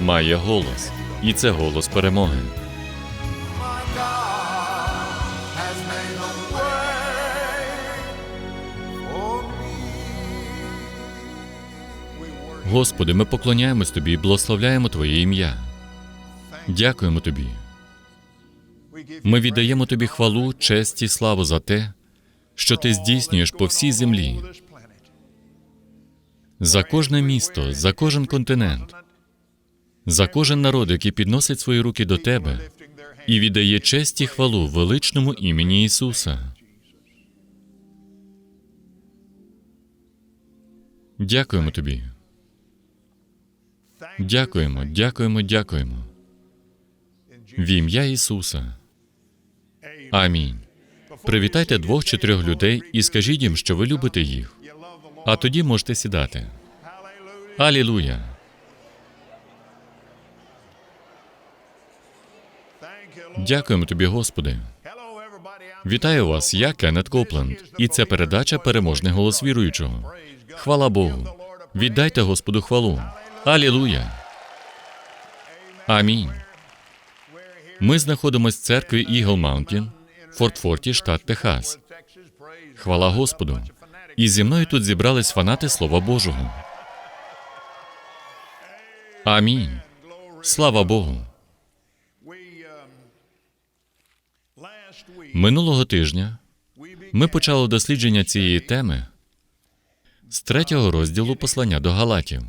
має голос, і це голос перемоги. Господи, ми поклоняємось Тобі і благословляємо Твоє ім'я. Дякуємо Тобі. Ми віддаємо Тобі хвалу, честь і славу за те, що Ти здійснюєш по всій землі, за кожне місто, за кожен континент, за кожен народ, який підносить свої руки до Тебе і віддає честь і хвалу величному імені Ісуса. Дякуємо Тобі. Дякуємо, дякуємо, дякуємо. В ім'я Ісуса. Амінь. Привітайте двох чи трьох людей і скажіть їм, що ви любите їх. А тоді можете сідати. Алілуя! Дякуємо тобі, Господи. Вітаю вас, я Кеннет Копленд, і це передача Переможний голос віруючого. Хвала Богу. Віддайте Господу хвалу. Алілуя! Амінь. Ми знаходимося в церкві Eagle Mountain, Форт Форті, штат Техас. Хвала Господу. І зі мною тут зібрались фанати Слова Божого. Амінь. Слава Богу. Минулого тижня ми почали дослідження цієї теми з третього розділу послання до Галатів.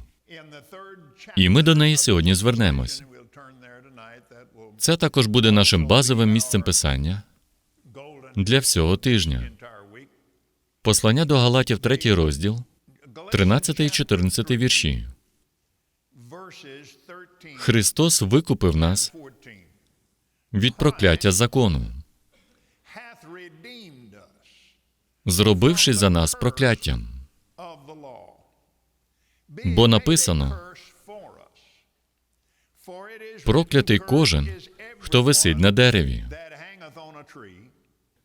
І ми до неї сьогодні звернемось. Це також буде нашим базовим місцем писання для всього тижня. Послання до Галатів, третій розділ, 13 і 14 вірші. Христос викупив нас від прокляття закону, зробивши за нас прокляттям. Бо написано, проклятий кожен, хто висить на дереві,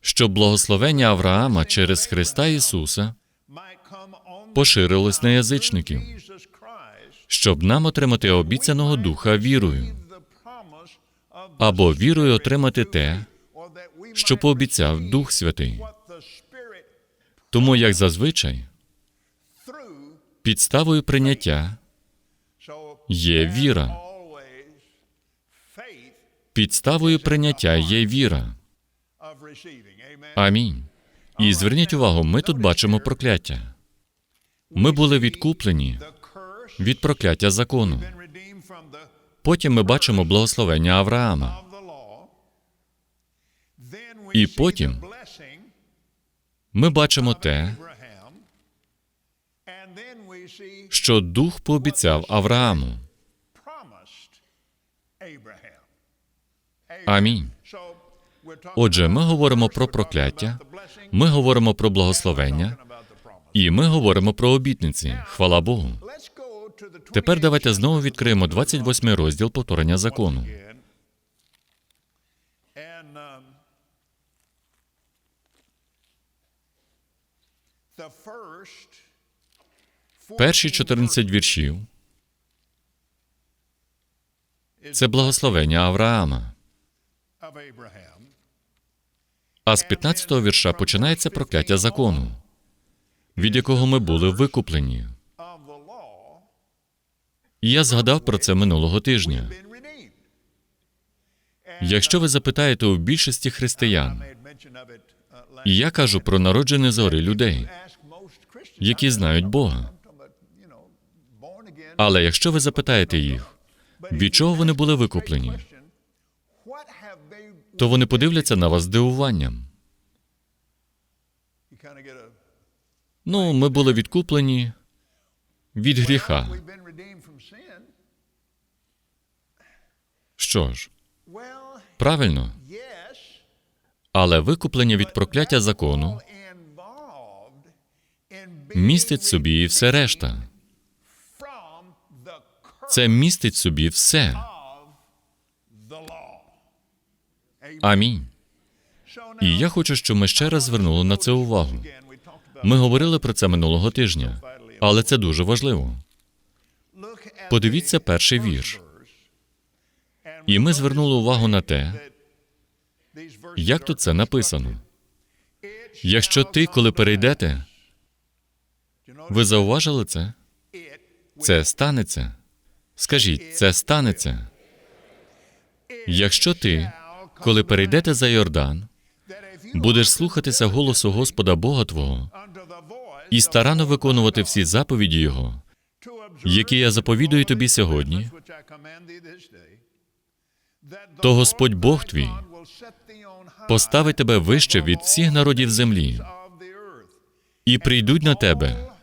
щоб благословення Авраама через Христа Ісуса поширилось на язичників, щоб нам отримати обіцяного духа вірою, або вірою отримати те, що пообіцяв Дух Святий. Тому, як зазвичай, підставою прийняття є віра. Підставою прийняття є віра. Амінь. І зверніть увагу, ми тут бачимо прокляття. Ми були відкуплені від прокляття закону. Потім ми бачимо благословення Авраама. І потім Ми бачимо те, що Дух пообіцяв Аврааму. Амінь. Отже, ми говоримо про прокляття, ми говоримо про благословення, і ми говоримо про обітниці. Хвала Богу. Тепер давайте знову відкриємо book of 28 розділ повторення закону. Перші 14 14 віршів це благословення Авраама. А з 15-го вірша починається прокляття закону, від якого ми були викуплені. І я згадав про це минулого тижня. Якщо ви запитаєте у більшості християн, it uh, і я кажу про народжене згори людей. Які знають Бога. Але якщо ви запитаєте їх, від чого вони були викуплені, то вони подивляться на вас здивуванням. Ну, ми були відкуплені від гріха. Що ж, правильно, але викуплення від прокляття закону містить собі і все решта. Це містить собі все. Амінь. І я хочу, щоб ми ще раз звернули на це увагу. Ми говорили про це минулого тижня, але це дуже важливо. Подивіться перший вірш. І ми звернули увагу на те, як тут це написано. Якщо ти, коли перейдете, ви зауважили це? Це станеться. Скажіть, це станеться. Якщо ти, коли перейдете за Йордан, будеш слухатися голосу Господа Бога Твого і старанно виконувати всі заповіді Його, які я заповідую тобі сьогодні, то Господь Бог твій поставить тебе вище від всіх народів землі, і прийдуть на тебе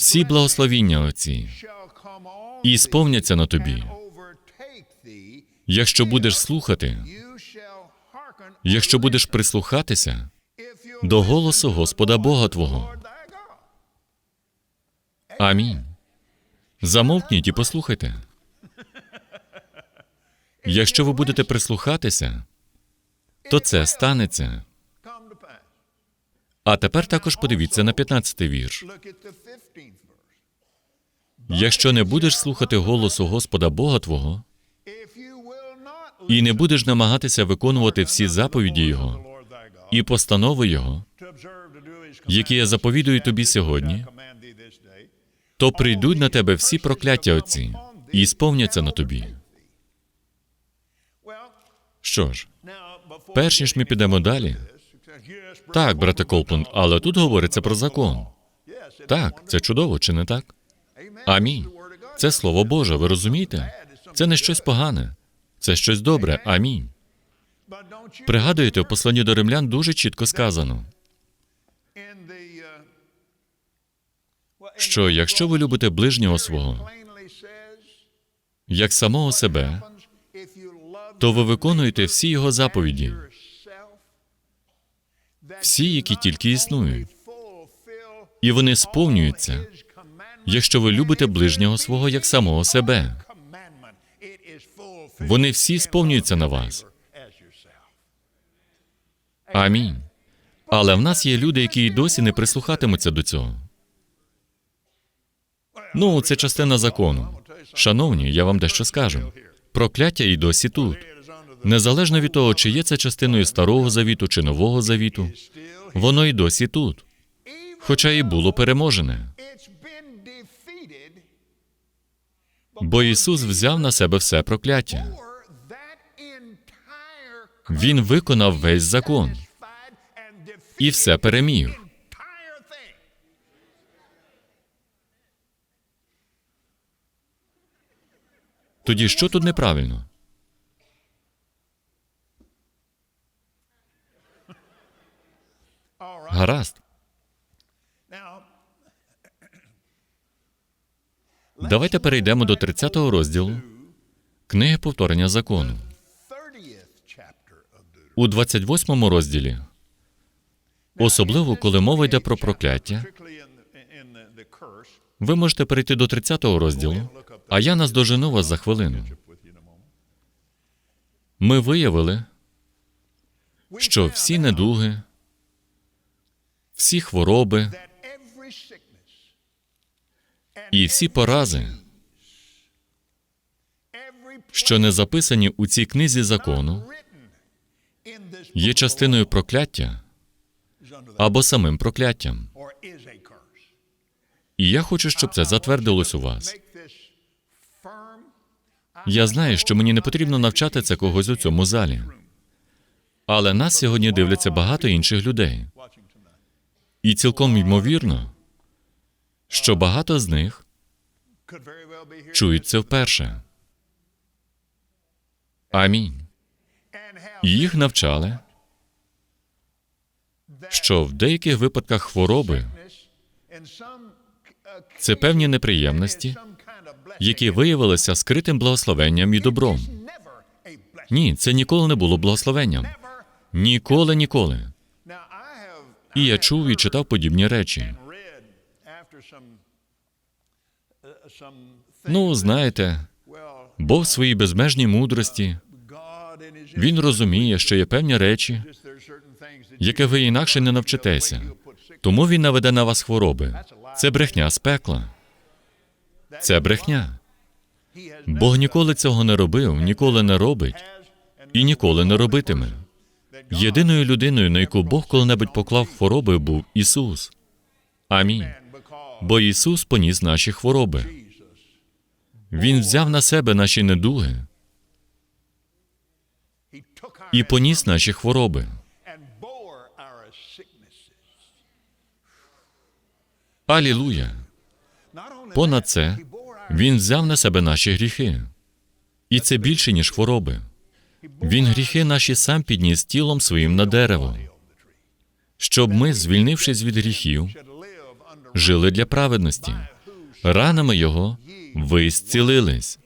всі благословіння оці, і сповняться на тобі, якщо будеш слухати, якщо будеш прислухатися до голосу Господа Бога Твого. Амінь. Замовкніть і послухайте. Якщо ви будете прислухатися, то це станеться. А тепер також подивіться на 15-й вірш. Якщо не будеш слухати голосу Господа Бога Твого і не будеш намагатися виконувати всі заповіді Його і постанови Його, які я заповідую тобі сьогодні, то прийдуть на тебе всі прокляття оці і сповняться на тобі. Що ж, перш ніж ми підемо далі, так, брате Колпун, але тут говориться про закон. Так, це чудово, чи не так? Амінь. Це слово Боже, ви розумієте? Це не щось погане, це щось добре. Амінь. Пригадуєте, в посланні до римлян дуже чітко сказано, що якщо ви любите ближнього свого, як самого себе, то ви виконуєте всі його заповіді, всі, які тільки існують, і вони сповнюються, якщо ви любите ближнього свого як самого себе. Вони всі сповнюються на вас. Амінь. Але в нас є люди, які й досі не прислухатимуться до цього. Ну, це частина закону. Шановні, я вам дещо скажу. Прокляття і досі тут. Незалежно від того, чи є це частиною старого завіту чи нового завіту, воно і досі тут, хоча і було переможене. Бо Ісус взяв на себе все прокляття. Він виконав весь закон і все переміг. Тоді що тут неправильно? Гаразд. Давайте перейдемо до 30-го розділу книги повторення закону. У 28-му розділі, особливо коли мова йде про прокляття, ви можете перейти до 30-го розділу, а я наздожену вас за хвилину. Ми виявили, що всі недуги, всі хвороби і всі порази, що не записані у цій книзі закону, є частиною прокляття або самим прокляттям. І я хочу, щоб це затвердилось у вас. Я знаю, що мені не потрібно навчати це когось у цьому залі. Але нас сьогодні дивляться багато інших людей. І цілком ймовірно, що багато з них чують це вперше. Амінь. їх навчали, що в деяких випадках хвороби це певні неприємності, які виявилися скритим благословенням і добром. Ні, це ніколи не було благословенням. Ніколи, ніколи. І я чув і читав подібні речі. Ну, знаєте, Бог в своїй безмежній мудрості він розуміє, що є певні речі, які ви інакше не навчитеся. Тому він наведе на вас хвороби. Це брехня з пекла. Це брехня. Бог ніколи цього не робив, ніколи не робить і ніколи не робитиме. Єдиною людиною, на яку Бог коли-небудь поклав хвороби, був Ісус. Амінь. Бо Ісус поніс наші хвороби. Він взяв на себе наші недуги і поніс наші хвороби. Алілуя! Понад це Він взяв на себе наші гріхи. І це більше, ніж хвороби. Він гріхи наші сам підніс тілом своїм на дерево, щоб ми, звільнившись від гріхів, жили для праведності. Ранами Його ви зцілились.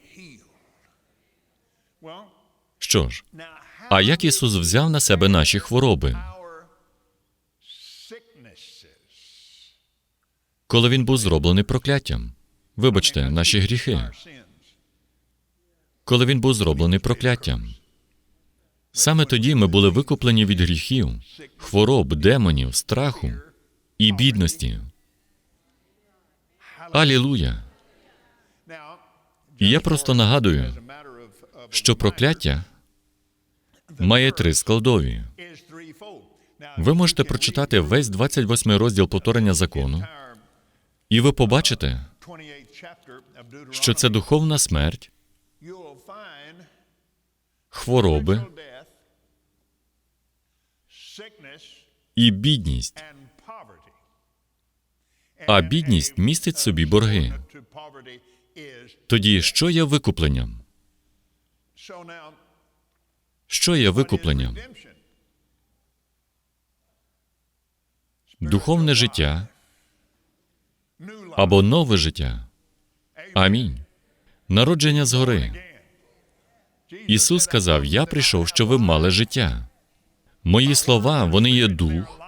Що ж, а як Ісус взяв на себе наші хвороби, коли Він був зроблений прокляттям? Вибачте, наші гріхи, коли Він був зроблений прокляттям. Саме тоді ми були викуплені від гріхів, хвороб, демонів, страху і бідності. Алілуя! Я просто нагадую, що прокляття має три складові. Ви можете прочитати весь 28 розділ повторення закону, і ви побачите, 28th chapter of Deuteronomy що це духовна смерть, хвороби і бідність. А бідність містить собі борги. Тоді що є викупленням? Що є викупленням? Духовне життя або нове життя. Амінь. Народження згори. Ісус сказав: Я прийшов, щоб ви мали життя. Мої слова, вони є дух,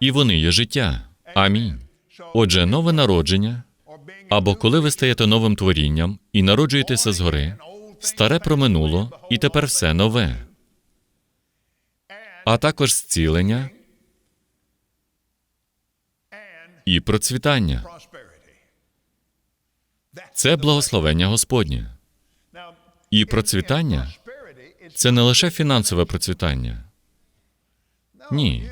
і вони є життя. Амінь. Отже, нове народження, або коли ви стаєте новим творінням і народжуєтеся згори, старе проминуло, і тепер все нове. А також зцілення і процвітання. Це благословення Господнє. І процвітання це не лише фінансове процвітання. Ні.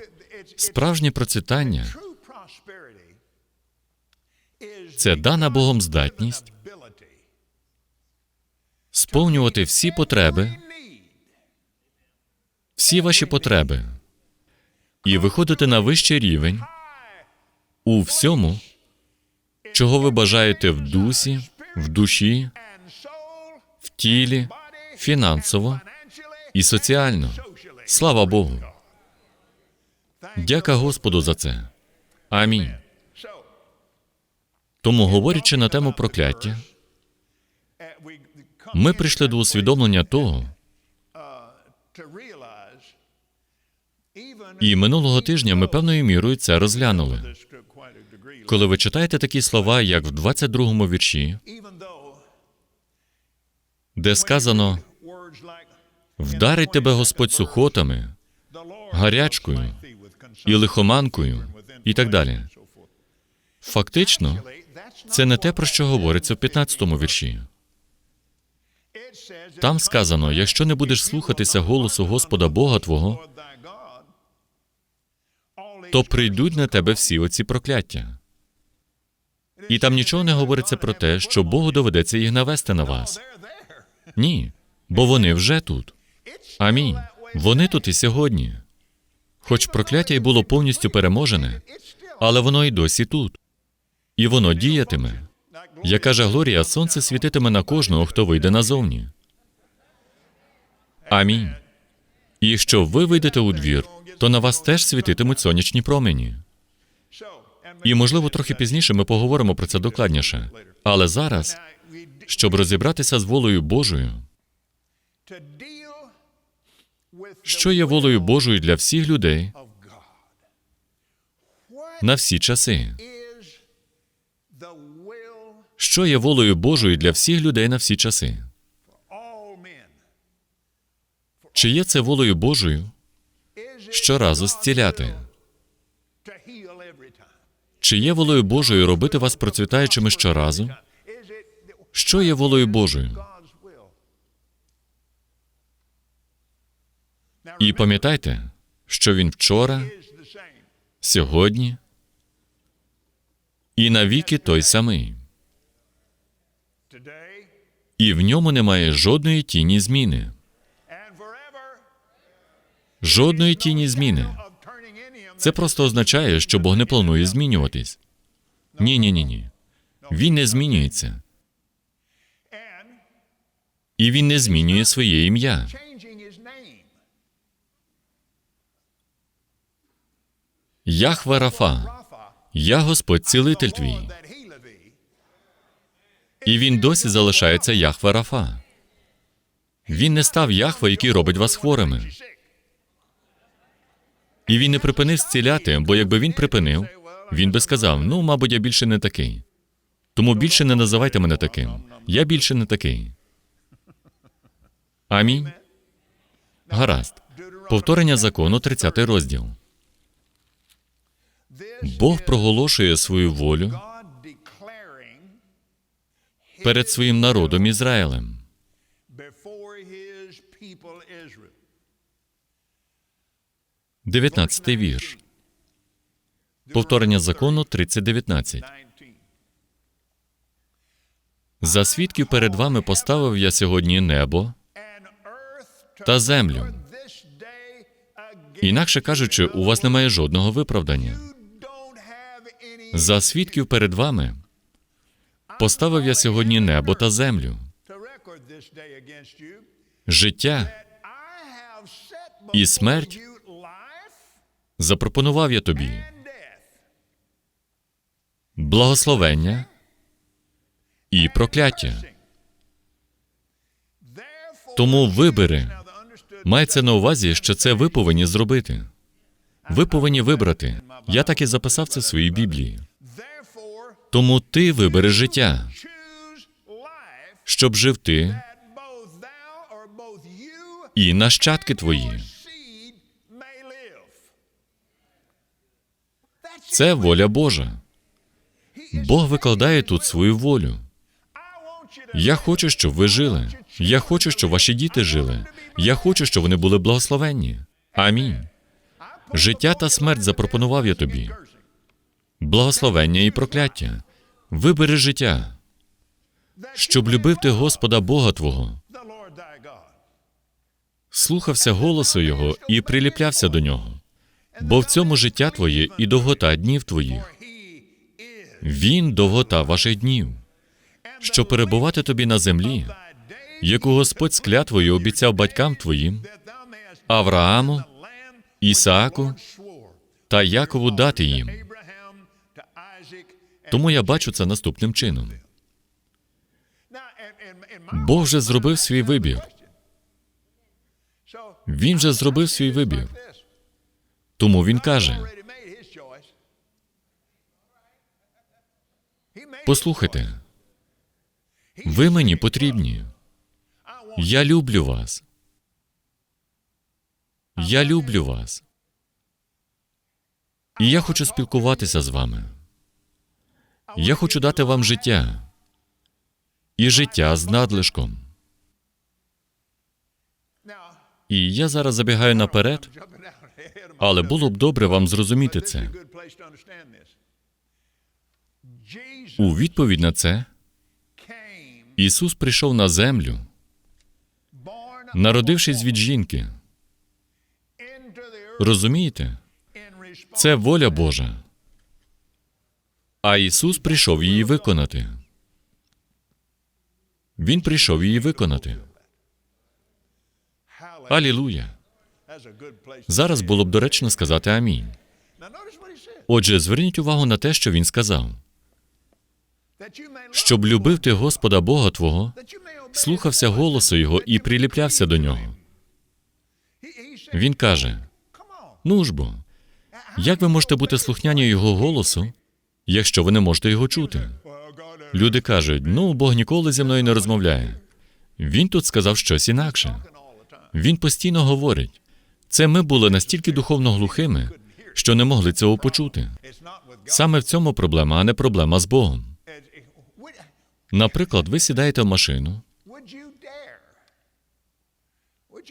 Справжнє процвітання це дана Богом здатність сповнювати всі потреби, всі ваші потреби і виходити на вищий рівень у всьому, чого ви бажаєте в дусі, в душі, в тілі, фінансово і соціально. Слава Богу! Дяка Господу за це. Амінь. Тому, говорячи на тему прокляття, ми прийшли до усвідомлення того, і минулого тижня ми певною мірою це розглянули. Коли ви читаєте такі слова, як в 22-му вірші, де сказано вдарить тебе Господь сухотами, гарячкою і лихоманкою, і так далі. Фактично, це не те, про що говориться в 15-му вірші. Там сказано: якщо не будеш слухатися голосу Господа Бога Твого, то прийдуть на тебе всі оці прокляття. І там нічого не говориться про те, що Богу доведеться їх навести на вас. Ні, бо вони вже тут. Амінь. Вони тут і сьогодні. Хоч прокляття й було повністю переможене, але воно й досі тут. І воно діятиме. Як каже Глорія, сонце світитиме на кожного, хто вийде назовні. Амінь. І якщо ви вийдете у двір, то на вас теж світитимуть сонячні промені. І, можливо, трохи пізніше ми поговоримо про це докладніше. Але зараз, щоб розібратися з волею Божою, що є волею Божою для всіх людей на всі часи? Що є волею Божою для всіх людей на всі часи? Чи є це волею Божою щоразу зціляти? Чи є волею Божою робити вас процвітаючими щоразу? Що є волею Божою? І пам'ятайте, що він вчора, сьогодні і навіки той самий. І в ньому немає жодної тіні зміни. Жодної тіні зміни. Це просто означає, що Бог не планує змінюватись. Ні, ні, ні, ні. Він не змінюється. І він не змінює своє ім'я. Яхве Рафа, я Господь цілитель твій. І він досі залишається Яхве Рафа. Він не став Яхве, який робить вас хворими. І він не припинив зціляти, бо якби він припинив, він би сказав: ну, мабуть, я більше не такий. Тому більше не називайте мене таким. Я більше не такий. Амінь. Гаразд. Повторення закону, 30 розділ. Бог проголошує свою волю перед своїм народом Ізраїлем. 19 вірш. Повторення закону 30.19. За свідків перед вами поставив я сьогодні небо та землю. Інакше кажучи, у вас немає жодного виправдання. За свідків перед вами поставив я сьогодні небо та землю, життя і смерть запропонував я тобі благословення і прокляття. Тому вибери. Мається на увазі, що це ви повинні зробити. Ви повинні вибрати. Я так і записав це в своїй Біблії. Тому ти вибери життя, щоб жив ти і нащадки твої. Це воля Божа. Бог викладає тут свою волю. Я хочу, щоб ви жили. Я хочу, щоб ваші діти жили. Я хочу, щоб вони були благословенні. Амінь. Життя та смерть запропонував я тобі. Благословення і прокляття. Вибери життя, щоб любив ти Господа Бога Твого, слухався голосу Його і приліплявся до нього. Бо в цьому життя твоє і довгота днів твоїх. Він довгота ваших днів, щоб перебувати тобі на землі, яку Господь з клятвою обіцяв батькам твоїм, Аврааму, Ісааку та Якову дати їм. Тому я бачу це наступним чином. Бог вже зробив свій вибір. Він вже зробив свій вибір. Тому він каже: Послухайте, ви мені потрібні. Я люблю вас. Я люблю вас. І я хочу спілкуватися з вами. Я хочу дати вам життя і життя з надлишком. І я зараз забігаю наперед, але було б добре вам зрозуміти це. У відповідь на це Ісус прийшов на землю народившись від жінки. Розумієте? Це воля Божа. А Ісус прийшов її виконати. Він прийшов її виконати. Алілуя! Зараз було б доречно сказати амінь. Отже, зверніть увагу на те, що він сказав: щоб любив ти Господа Бога Твого, слухався голосу Його і приліплявся до нього. Він каже. Ну ж бо, як ви можете бути слухняні Його голосу, якщо ви не можете його чути? Люди кажуть: ну, Бог ніколи зі мною не розмовляє. Він тут сказав щось інакше. Він постійно говорить. Це ми були настільки духовно глухими, що не могли цього почути. Саме в цьому проблема, а не проблема з Богом. Наприклад, ви сідаєте в машину,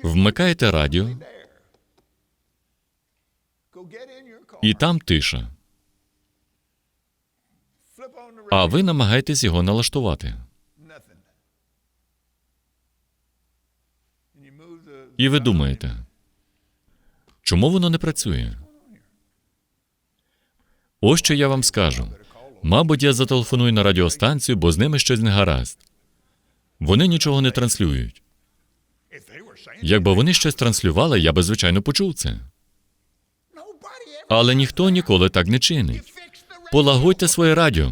вмикаєте радіо, і там тиша, а ви намагаєтесь його налаштувати. І ви думаєте, чому воно не працює? Ось що я вам скажу. Мабуть, я зателефоную на радіостанцію, бо з ними щось не гаразд. Вони нічого не транслюють. Якби вони щось транслювали, я би звичайно почув це. Але ніхто ніколи так не чинить. Полагодьте своє радіо.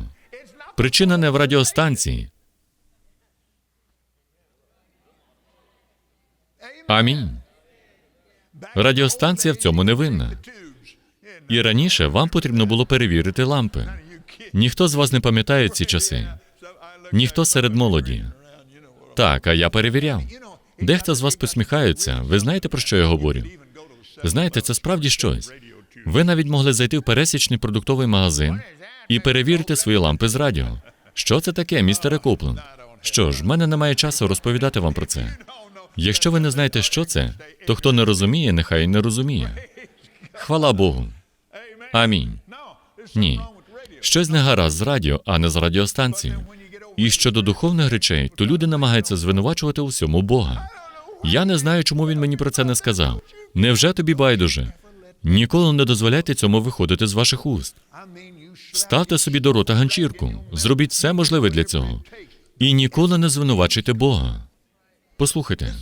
Причина не в радіостанції. Амінь. Радіостанція в цьому не винна. І раніше вам потрібно було перевірити лампи. Ніхто з вас не пам'ятає ці часи. Ніхто серед молоді. Так, а я перевіряв. Дехто з вас посміхаються. Ви знаєте, про що я говорю? Знаєте, це справді щось. Ви навіть могли зайти в пересічний продуктовий магазин і перевірити свої лампи з радіо. Що це таке, містере Копленд? Що ж, в мене немає часу розповідати вам про це. Якщо ви не знаєте, що це, то хто не розуміє, нехай не розуміє. Хвала Богу. Амінь. Ні. Щось не гаразд з радіо, а не з радіостанцією. І щодо духовних речей, то люди намагаються звинувачувати у всьому Бога. Я не знаю, чому він мені про це не сказав. Невже тобі байдуже? Ніколи не дозволяйте цьому виходити з ваших уст. Ставте собі до рота ганчірку, зробіть все можливе для цього. І ніколи не звинувачуйте Бога. Послухайте,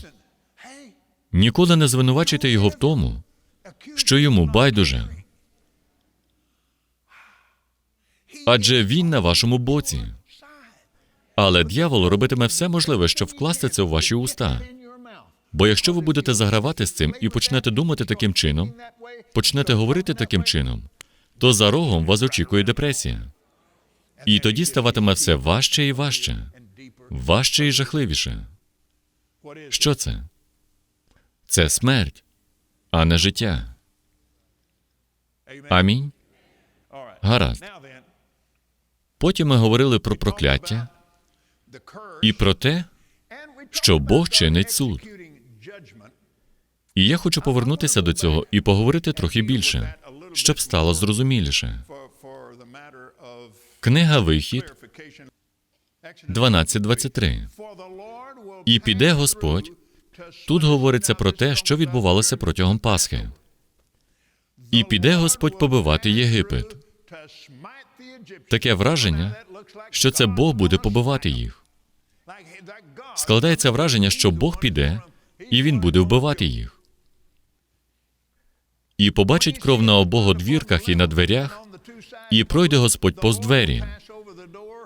ніколи не звинувачуйте його в тому, що йому байдуже. Адже він на вашому боці. Але дьявол робитиме все можливе, щоб вкласти це в ваші уста. Бо якщо ви будете загравати з цим і почнете думати таким чином, почнете говорити таким чином, то за рогом вас очікує депресія. І тоді ставатиме все важче і важче, важче і жахливіше. Що це? Це смерть, а не життя. Амінь. Гаразд. Потім ми говорили про прокляття і про те, що Бог чинить суд. І я хочу повернутися до цього і поговорити трохи більше, щоб стало зрозуміліше. Книга Вихід 12.23. For the Lord will І піде Господь. Тут говориться про те, що відбувалося протягом Пасхи. І піде Господь побивати Єгипет. Таке враження, що це Бог буде побивати їх. Складається враження, що Бог піде і він буде вбивати їх. І побачить кров на обох одвірках і на дверях, і пройде Господь повз двері,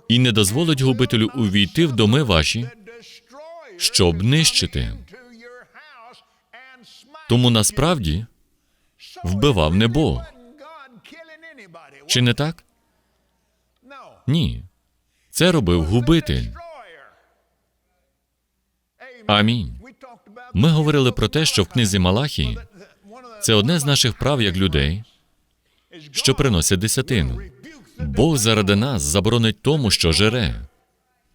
і не дозволить губителю увійти в доми ваші, щоб нищити. Тому насправді вбивав не Чи не так? Ні. Це робив губитель. Амінь. Ми говорили про те, що в книзі Малахії це одне з наших прав як людей, що приносять десятину. Бог заради нас заборонить тому, що жере,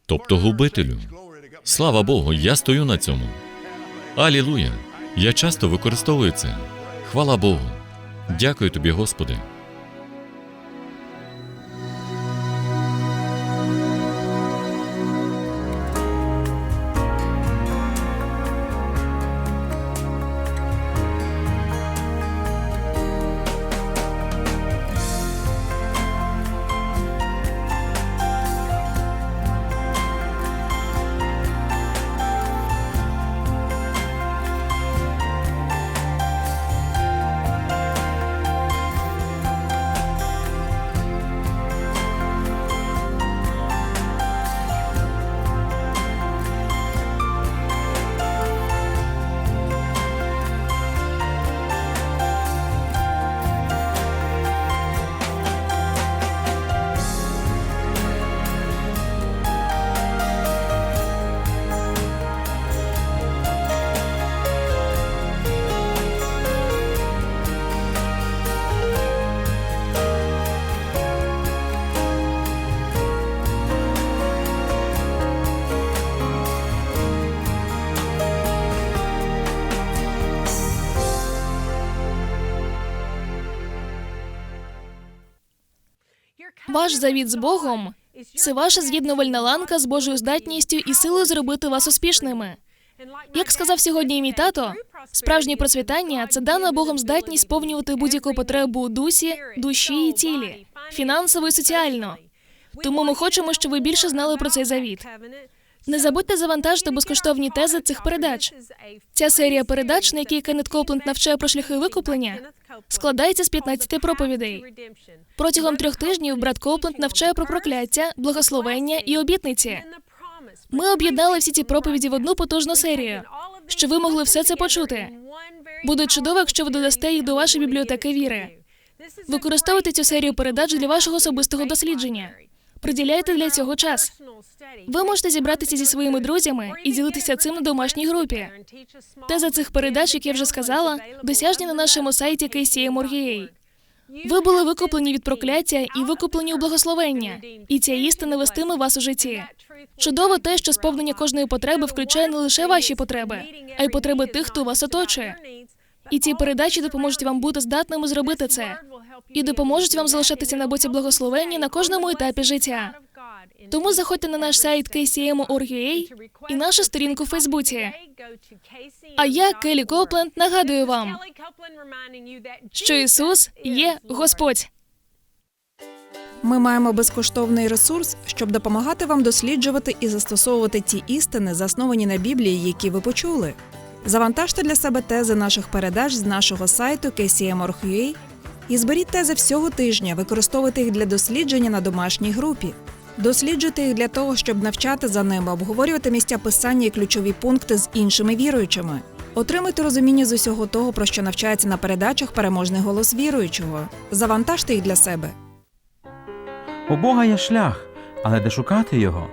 тобто губителю. Слава Богу, я стою на цьому. Алілуя! Я часто використовую це. Хвала Богу. Дякую тобі, Господи. Ваш завіт з Богом це ваша з'єднувальна ланка з Божою здатністю і силою зробити вас успішними. Як сказав сьогодні мій тато, справжнє процвітання це дана Богом здатність сповнювати будь-яку потребу у дусі, душі і тілі, фінансово і соціально. Тому ми хочемо, щоб ви більше знали про цей завіт. Не забудьте завантажити безкоштовні тези цих передач. Ця серія передач, на якій Кеннет Копленд навчає про шляхи викуплення, складається з 15 проповідей. Протягом трьох тижнів брат Копленд навчає про прокляття, благословення і обітниці. Ми об'єднали всі ці проповіді в одну потужну серію, щоб ви могли все це почути. Буде чудово, якщо ви додасте їх до вашої бібліотеки віри. Використовуйте цю серію передач для вашого особистого дослідження. Приділяйте для цього час. Ви можете зібратися зі своїми друзями і ділитися цим на домашній групі. Теза цих передач, як я вже сказала, досяжні на нашому сайті KCM.org.ua. Ви були викуплені від прокляття і викуплені у благословення, і ця істина вестиме вас у житті. Чудово те, що сповнення кожної потреби включає не лише ваші потреби, а й потреби тих, хто вас оточує. І ці передачі допоможуть вам бути здатними зробити це і допоможуть вам залишатися на боці благословення на кожному етапі життя. Тому заходьте на наш сайт kcm.org.ua і нашу сторінку в Фейсбуці. А я, Келі Копленд, нагадую вам, що Ісус є Господь. Ми маємо безкоштовний ресурс, щоб допомагати вам досліджувати і застосовувати ті істини, засновані на Біблії, які ви почули. Завантажте для себе тези наших передач з нашого сайту kcm.org.ua і зберіть тези всього тижня, використовуйте їх для дослідження на домашній групі. Досліджуйте їх для того, щоб навчати за ними, обговорювати місця писання і ключові пункти з іншими віруючими. Отримуйте розуміння з усього того, про що навчається на передачах переможний голос віруючого. Завантажте їх для себе. У Бога є шлях, але де шукати його?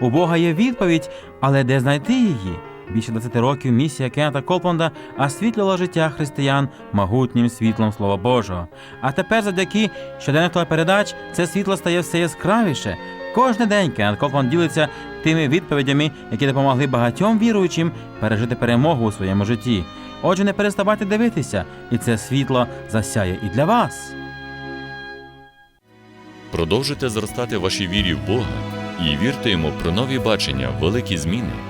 У Бога є відповідь, але де знайти її? Більше 20 років місія Кеннета Колпонда освітлювала життя християн могутнім світлом Слова Божого. А тепер, завдяки щоденних телепередач, це світло стає все яскравіше. Кожен день Кеннет Колпонд ділиться тими відповідями, які допомогли багатьом віруючим пережити перемогу у своєму житті. Отже, не переставайте дивитися, і це світло засяє і для вас. Продовжуйте зростати в вашій вірі в Бога і вірте йому про нові бачення, великі зміни